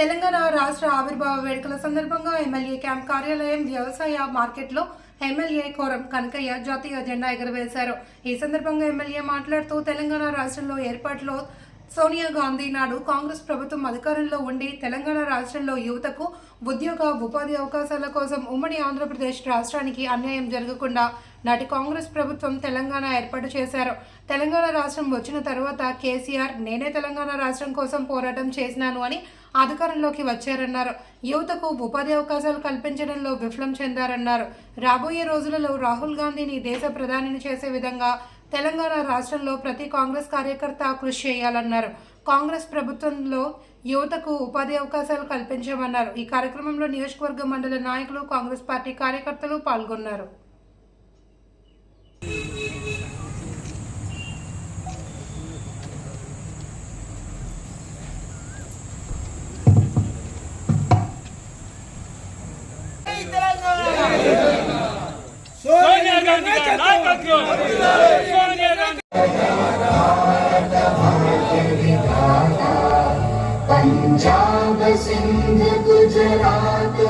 తెలంగాణ రాష్ట్ర ఆవిర్భావ వేడుకల సందర్భంగా ఎమ్మెల్యే క్యాంప్ కార్యాలయం వ్యవసాయ మార్కెట్లో ఎమ్మెల్యే కోరం కనకయ్య జాతీయ జెండా ఎగురవేశారు. ఈ సందర్భంగా ఎమ్మెల్యే మాట్లాడుతూ తెలంగాణ రాష్ట్రంలో ఏర్పాటులో సోనియా గాంధీ నాడు కాంగ్రెస్ ప్రభుత్వం అధికారంలో ఉండి తెలంగాణ రాష్ట్రంలో యువతకు ఉద్యోగ ఉపాధి అవకాశాల కోసం ఉమ్మడి ఆంధ్రప్రదేశ్ రాష్ట్రానికి అన్యాయం జరగకుండా నాటి కాంగ్రెస్ ప్రభుత్వం తెలంగాణ ఏర్పాటు చేశారు. తెలంగాణ రాష్ట్రం వచ్చిన తర్వాత కేసీఆర్ నేనే తెలంగాణ రాష్ట్రం కోసం పోరాటం చేసినాను అని అధికారంలోకి వచ్చారన్నారు. యువతకు ఉపాధి అవకాశాలు కల్పించడంలో విఫలం చెందారన్నారు. రాబోయే రోజులలో రాహుల్ గాంధీని దేశ ప్రధానిని చేసే విధంగా తెలంగాణ రాష్ట్రంలో ప్రతి కాంగ్రెస్ కార్యకర్త కృషి చేయాలన్నారు. కాంగ్రెస్ ప్రభుత్వంలో యువతకు ఉపాధి అవకాశాలు కల్పించామన్నారు. ఈ కార్యక్రమంలో నియోజకవర్గ మండల నాయకులు కాంగ్రెస్ పార్టీ కార్యకర్తలు పాల్గొన్నారు. पञ्जाब सिन्ध गुजरात।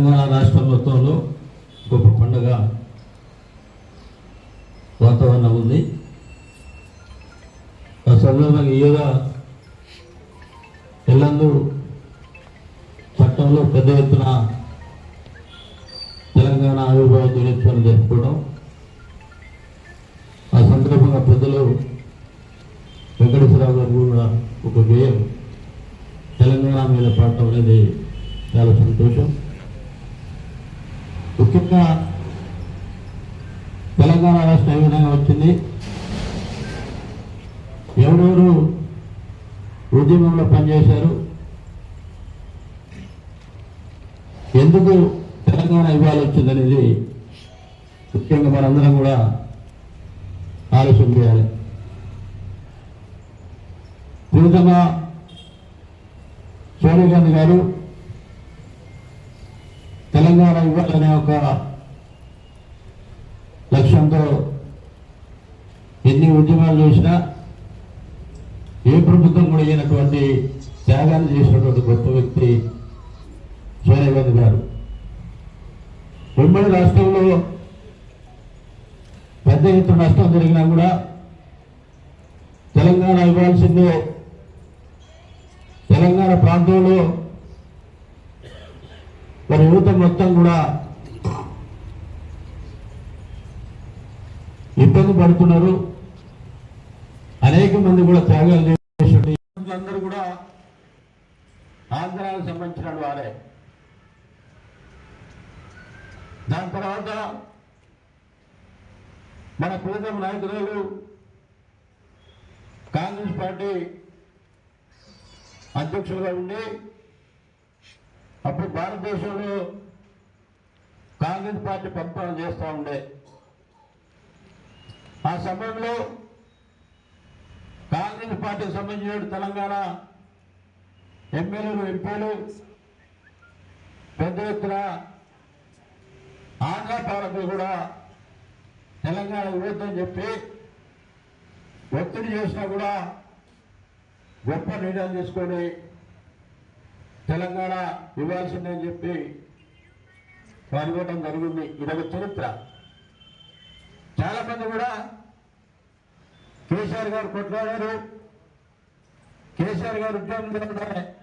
తెలంగాణ రాష్ట్రం మొత్తంలో గొప్ప పండుగ వాతావరణం ఉంది. ఆ సందర్భంగా ఈయోగా ఎల్లందు పట్టణంలో పెద్ద ఎత్తున తెలంగాణ ఆవిర్భావ దినోత్సవాన్ని జరుపుకోవడం. ఆ సందర్భంగా పెద్దలు వెంకటేశ్వరరావు గారు కూడా ఒక గేయం తెలంగాణ మీద పాడటం అనేది చాలా సంతోషం. ముఖ్యంగా తెలంగాణ రాష్ట్రం ఏ విధంగా వచ్చింది? ఎవరెవరు ఉద్యమంలో పనిచేశారు? ఎందుకు తెలంగాణ ఇవ్వాలి వచ్చిందనేది ముఖ్యంగా మనందరం కూడా ఆలోచన చేయాలి. ప్రియతమ సోనియా గాంధీ గారు తెలంగాణ ఇవ్వాలనే ఒక లక్ష్యంతో ఎన్ని ఉద్యమాలు చేసినా ఏ ప్రభుత్వం కూడా అయినటువంటి త్యాగాలు చేసినటువంటి గొప్ప వ్యక్తి సోనియా గాంధీ గారు. ఉమ్మడి రాష్ట్రంలో పెద్ద ఎత్తున నష్టం జరిగినా కూడా తెలంగాణ ఇవ్వాల్సిందే. తెలంగాణ ప్రాంతంలో మరి యువత మొత్తం కూడా ఇబ్బంది పడుతున్నారు. అనేక మంది కూడా త్యాగాలు చేసినటువంటి అందరూ కూడా ఆంధ్రాకు సంబంధించిన వారే. దాని తర్వాత మన ప్రీతం నాయకురాలు కాంగ్రెస్ పార్టీ అధ్యక్షులుగా ఉండి అప్పుడు భారతదేశంలో కాంగ్రెస్ పార్టీ పరిపాలన చేస్తూ ఉండే. ఆ సమయంలో కాంగ్రెస్ పార్టీకి సంబంధించిన తెలంగాణ ఎమ్మెల్యేలు ఎంపీలు పెద్ద ఎత్తున ఆంధ్ర పాలకులు కూడా తెలంగాణ విరుద్ధం చెప్పి ఒత్తిడి చేసినా కూడా గొప్ప నిర్ణయం తీసుకొని తెలంగాణ ఇవ్వాల్సిందని చెప్పి అనుకోవడం జరిగింది. ఇదొక చరిత్ర. చాలామంది కూడా కేసీఆర్ గారు కొట్లాడారు. కేసీఆర్ గారు ఉద్యోగంలోనే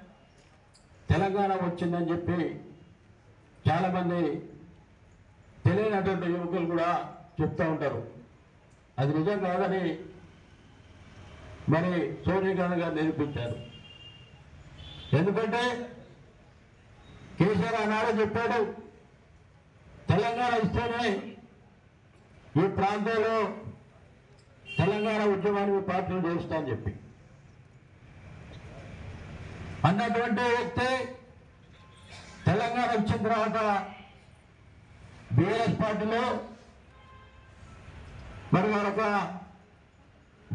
తెలంగాణ వచ్చిందని చెప్పి చాలామంది తెలియనటువంటి యువకులు కూడా చెప్తూ ఉంటారు. అది నిజం కాదని మరి సోనియా గాంధీ గారు నిరూపించారు. ఎందుకంటే కేసీఆర్ ఆనాడే చెప్పాడు. తెలంగాణ ఇస్తేనే ఈ ప్రాంతంలో తెలంగాణ ఉద్యమానికి పార్టీలు చేస్తా అని చెప్పి. అన్నటువంటి వ్యక్తి తెలంగాణ వచ్చిన తర్వాత బీఆర్ఎస్ పార్టీలో మరి మరొక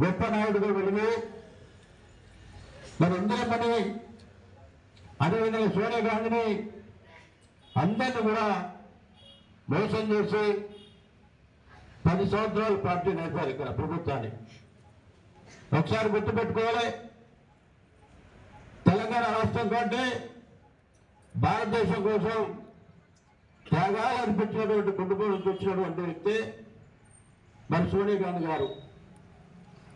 గొప్ప నాయుడుగా వెలిగి మరి ఇందిరమ్మని అదేవిధంగా సోనియా గాంధీని అందరిని కూడా మోసం చేసి పది సంవత్సరాలు పార్టీ నడిపారు ఇక్కడ ప్రభుత్వాన్ని. ఒకసారి గుర్తుపెట్టుకోవాలి. తెలంగాణ రాష్ట్రం కంటే భారతదేశం కోసం త్యాగాలు అనిపించినటువంటి కుటుంబం నుంచి వచ్చినటువంటి వ్యక్తి మరి సోనియా గాంధీ గారు.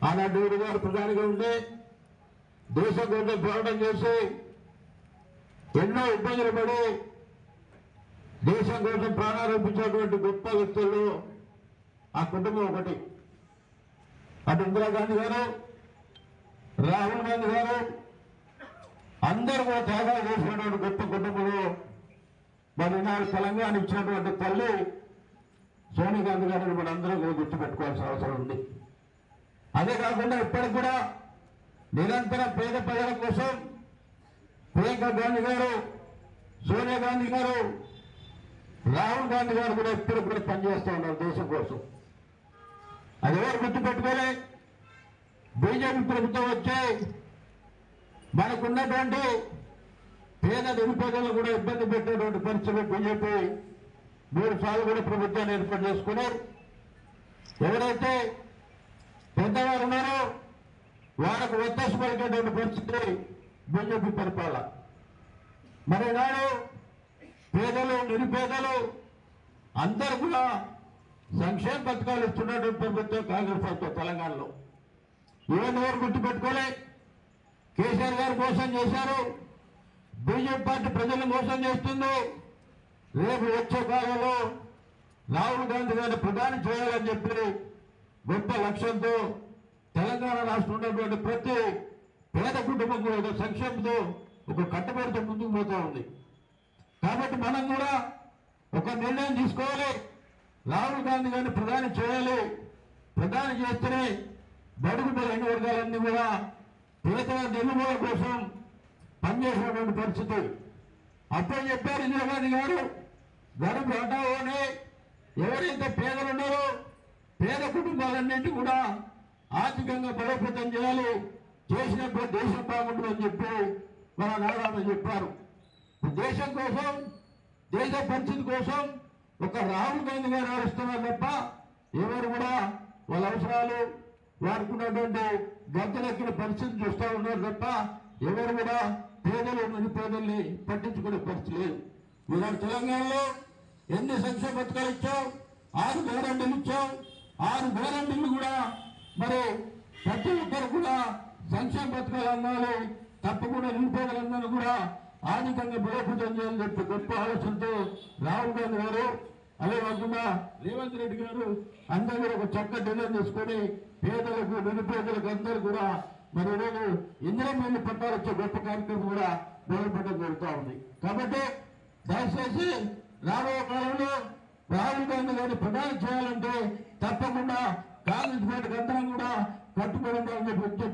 ఆనాడు గారు ప్రధానిగా ఉండి దేశం కోసం పోరాటం చేసి ఎన్నో ఇబ్బందులు పడి దేశం కోసం ప్రాణారోపించినటువంటి గొప్ప వ్యక్తులు ఆ కుటుంబం ఒకటి. అటు ఇందిరాగాంధీ గారు రాహుల్ గాంధీ గారు అందరూ కూడా త్యాగాలు చేసినటువంటి గొప్ప కుటుంబంలో మరి నాడు తెలంగాణ ఇచ్చినటువంటి తల్లి సోనియా గాంధీ గారిని మన అందరూ కూడా గుర్తుపెట్టుకోవాల్సిన అవసరం ఉంది. అదే కాకుండా ఇప్పటికి కూడా నిరంతరం పేద ప్రజల కోసం ప్రియాంక గాంధీ గారు సోనియా గాంధీ గారు రాహుల్ గాంధీ గారు కూడా ఎప్పుడు కూడా పనిచేస్తూ ఉన్నారు దేశం కోసం. అది ఎవరు గుర్తుపెట్టుకోలే? బీజేపీ ప్రభుత్వం వచ్చి మనకున్నటువంటి పేద నిరుపేదలు కూడా ఇబ్బంది పెట్టేటువంటి పరిస్థితులు బీజేపీ మూడు సార్లు కూడా ప్రభుత్వాన్ని ఏర్పాటు చేసుకుని ఎవరైతే పెద్దవారు ఉన్నారో వాళ్ళకు వ్యత్యాసం పలికేటువంటి పరిస్థితి బీజేపీ పరిపాలన. మరి నాడు పేదలు నిరుపేదలు అందరూ కూడా సంక్షేమ పథకాలు ఇస్తున్నటువంటి ప్రభుత్వం కాంగ్రెస్ ప్రభుత్వం తెలంగాణలో. ఇవన్నీ ఎవరు గుర్తుపెట్టుకోలే? కేసీఆర్ గారు మోసం చేశారు. బీజేపీ పార్టీ ప్రజలను మోసం చేస్తుంది రేపు వచ్చే కాలంలో రాహుల్ గాంధీ గారిని ప్రధాని చేయాలని చెప్పి గొప్ప లక్ష్యంతో తెలంగాణ రాష్ట్రం ఉన్నటువంటి ప్రతి పేద కుటుంబం కూడా ఒక సంక్షేమంతో ఒక కట్టుబడితో ముందుకు పోతూ ఉంది. కాబట్టి మనం కూడా ఒక నిర్ణయం తీసుకోవాలి. రాహుల్ గాంధీ గారిని ప్రధాని చేయాలి. ప్రధాని చేస్తేనే బడుగు రెండు వర్గాలన్నీ కూడా పేదల నిలుమల కోసం పనిచేసినటువంటి పరిస్థితి. అప్పుడు చెప్పారు ఇందిరాగాంధీ గారు గడుపు హటావోనే ఎవరైతే పేదలు ఉన్నారో పేద కుటుంబాలన్నింటి కూడా ఆర్థికంగా బలోపేతం చేయాలి. చేసినప్పుడు దేశం బాగుంటుందని చెప్పి మన నారాయణ చెప్పారు. దేశం కోసం దేశ పరిస్థితి కోసం ఒక రాహుల్ గాంధీ గారు ఆలోచిస్తున్నారు తప్ప ఎవరు కూడా వాళ్ళ అవసరాలు వారికి ఉన్నటువంటి గద్దెలెక్కిన పరిస్థితి చూస్తూ ఉన్నారు తప్ప ఎవరు కూడా పేదలు నిరుపేదల్ని పట్టించుకునే పరిస్థితి లేదు. ఈనాడు తెలంగాణలో ఎన్ని సంక్షేమ పథకాలు ఇచ్చాం ఆరు గ్యారంటీలు ఇచ్చాం ఆరు గ్యారంటీలు కూడా మరి ప్రతి ఒక్కరు కూడా సంక్షేమ పథకాలు అందాలి. తప్పకుండా నిరుపేదలందరూ కూడా ఆర్థికంగా బలోపేతం చేయాలని చెప్పి గొప్ప ఆలోచనతో రాహుల్ గాంధీ గారు అదే కాకుండా రేవంత్ రెడ్డి గారు అందరూ కూడా ఒక చక్క డిజైన్ తీసుకొని పేదలకు నిరుపేదలకు అందరూ కూడా మరి ఈరోజు ఇందిరమ్మ పట్టాలు వచ్చే గొప్ప కార్యక్రమం కూడా మొదలుపెట్టడం జరుగుతూ ఉంది. కాబట్టి దయచేసి రాబోయే కాలంలో రాహుల్ గాంధీ గారిని ప్రధానం చేయాలంటే తప్పకుండా కాంగ్రెస్ పార్టీకి అందరం కూడా కట్టుబడి ఉండాలని చెప్పి